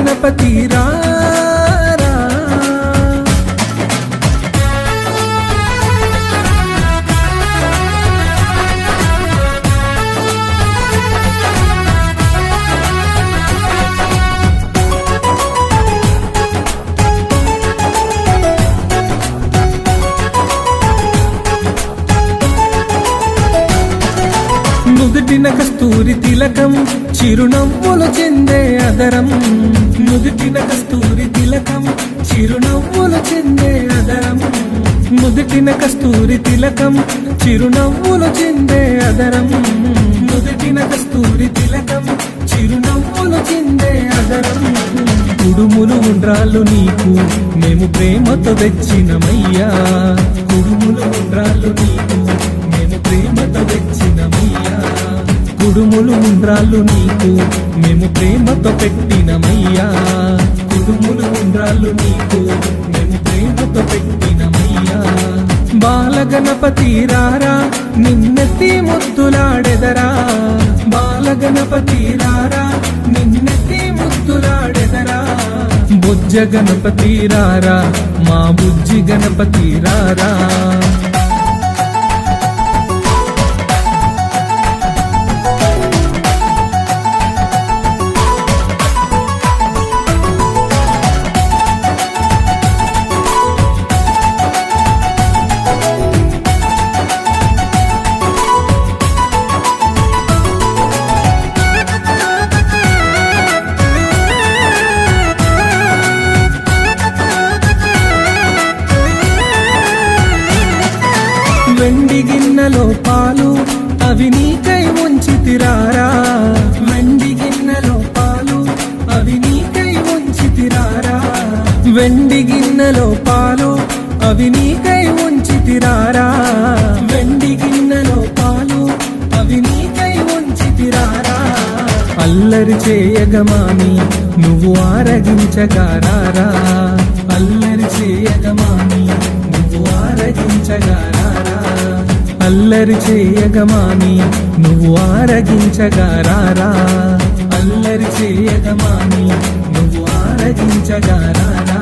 గణపతి రా నుదుటిన కస్తూరి తిలకం చిరునవ్వులు చెందే అదరం. నుదుటిన కస్తూరి తిలకం చిరునవ్వులు చెందే అదరం. నుదుటిన కస్తూరి తిలకం చిరునవ్వులు చెందే అదరం. నుదుటిన కస్తూరి తిలకం చిరునవ్వులు చెందే అదరం. కుడుములు ఉండ్రాళ్ళు నీకు మేము ప్రేమతో తెచ్చినమయ్యా. కుడుములు ఉండ్రాళ్ళు నీకు కుడుములు ఉండ్రాళ్ళు నీకు. మేము ప్రేమతో పెట్టినమయ్యా. కుడుములు ఉండ్రాళ్ళు నీకు. మేము ప్రేమతో పెట్టినమయ్యా. బాలగణపతి రారా నిన్నెత్తి ముద్దులాడెదరా. బాలగణపతి రారా నిన్నెత్తి ముద్దులాడెదరా. బుజ్జ గణపతి రారా మా బుజ్జి గణపతి రారా. వెండి గిన్నెలో పాలు అవి నీకై ఉంచి తిరారా వెండి గిన్నెలో పాలు అవి నీకై ఉంచి తిరారా వెండి గిన్నెలో పాలు అవి నీకై ఉంచి తిరారా వెండి గిన్నెలో పాలు అవి నీకై ఉంచి తిరారా అల్లరి చేయగమాని నువ్వు ఆరగించగారారా? అల్లరి చేయగమాని నువ్వు ఆరగించగారారా? అల్లరి చేయగమాని నువ్వు ఆరగించగారారా అల్లరి చేయగమాని నువ్వు ఆరగించగారారా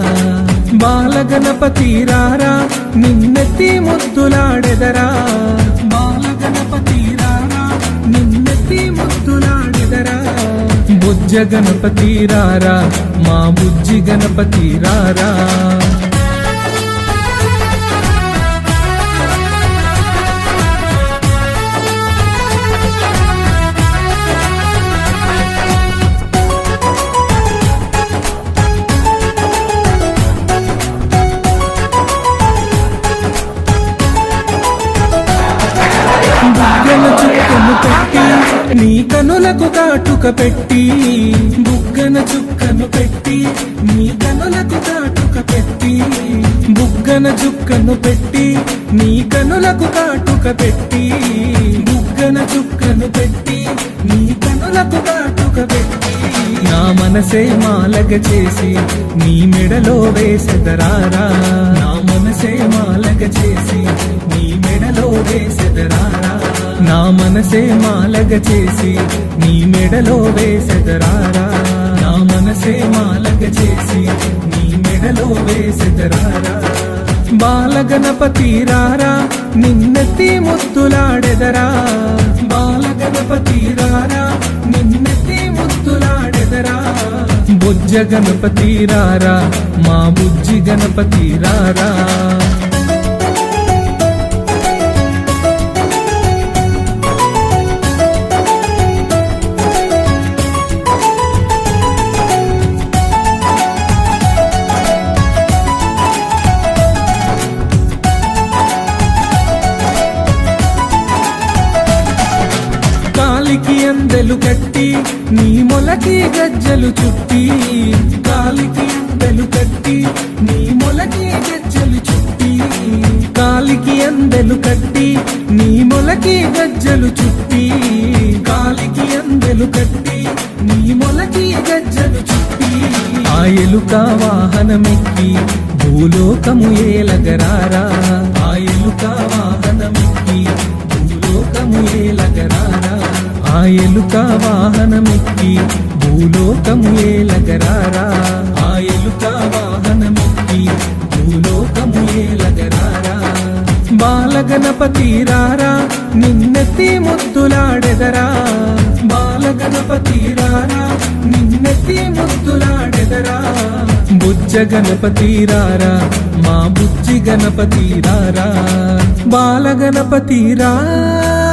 బాలగణపతి రారా నిన్నెత్తి ముద్దులాడెదరా. బాలగణపతి రారా నిన్నెత్తి ముద్దులాడెదరా. బుజ్జ గణపతి రారా మా బుజ్జి గణపతి రారా. నీ కనులకు కాటుక పెట్టి బుగ్గన చుక్కను పెట్టి నీ కనులకు కాటుక పెట్టి బుగ్గన చుక్కను పెట్టి నీ కనులకు కాటుక పెట్టి బుగ్గన చుక్కను పెట్టి నీ కనులకు కాటుక పెట్టి. నా మనసే మాలగ చేసి నీ మెడలో వేసెదరారా? నా మనసే మనసే మాలగ చేసి నీ మెడలో వేసెదరారా? నా మనసే మాలగ చేసి నీ మెడలో వేసెదరారా? బాలగణపతి రారా నిన్నెత్తి ముత్తులాడెదరా బాలగణపతి రారా నిన్నెత్తి ముత్తులాడెదరా బుజ్జ గణపతి రారా మా బుజ్జి గణపతి రారా కాలికి అందెలు కట్టి నీ మొలకి గజ్జలు చుట్టి కాలికి అందెలు కట్టి నీ మొలకి గజ్జలు చుట్టి కాలికి అందెలు కట్టి నీ మొలకి గజ్జలు చుట్టి కాలికి అందెలు కట్టి నీ మొలకి గజ్జలు చుట్టి. ఆ ఎలుక వాహనమెక్కి భూలోకము ఏలగరారా. ఆ ఎలుక వాహనమెక్కి భూలోకము ఏలగరారా. ఆ ఎలుక వాహనమెక్కి భూలోకము ఏలగరారా? ఆ ఎలుక వాహనమెక్కి భూలోకము ఏలగరారా? బాలగణపతి రారా నిన్నెత్తి ముద్దులాడెదరా? బాలగణపతి రారా నిన్నెత్తి ముద్దులాడెదరా? బుజ్జ గణపతి రారా మా బుజ్జి గణపతి రారా? బాల గణపతి రారా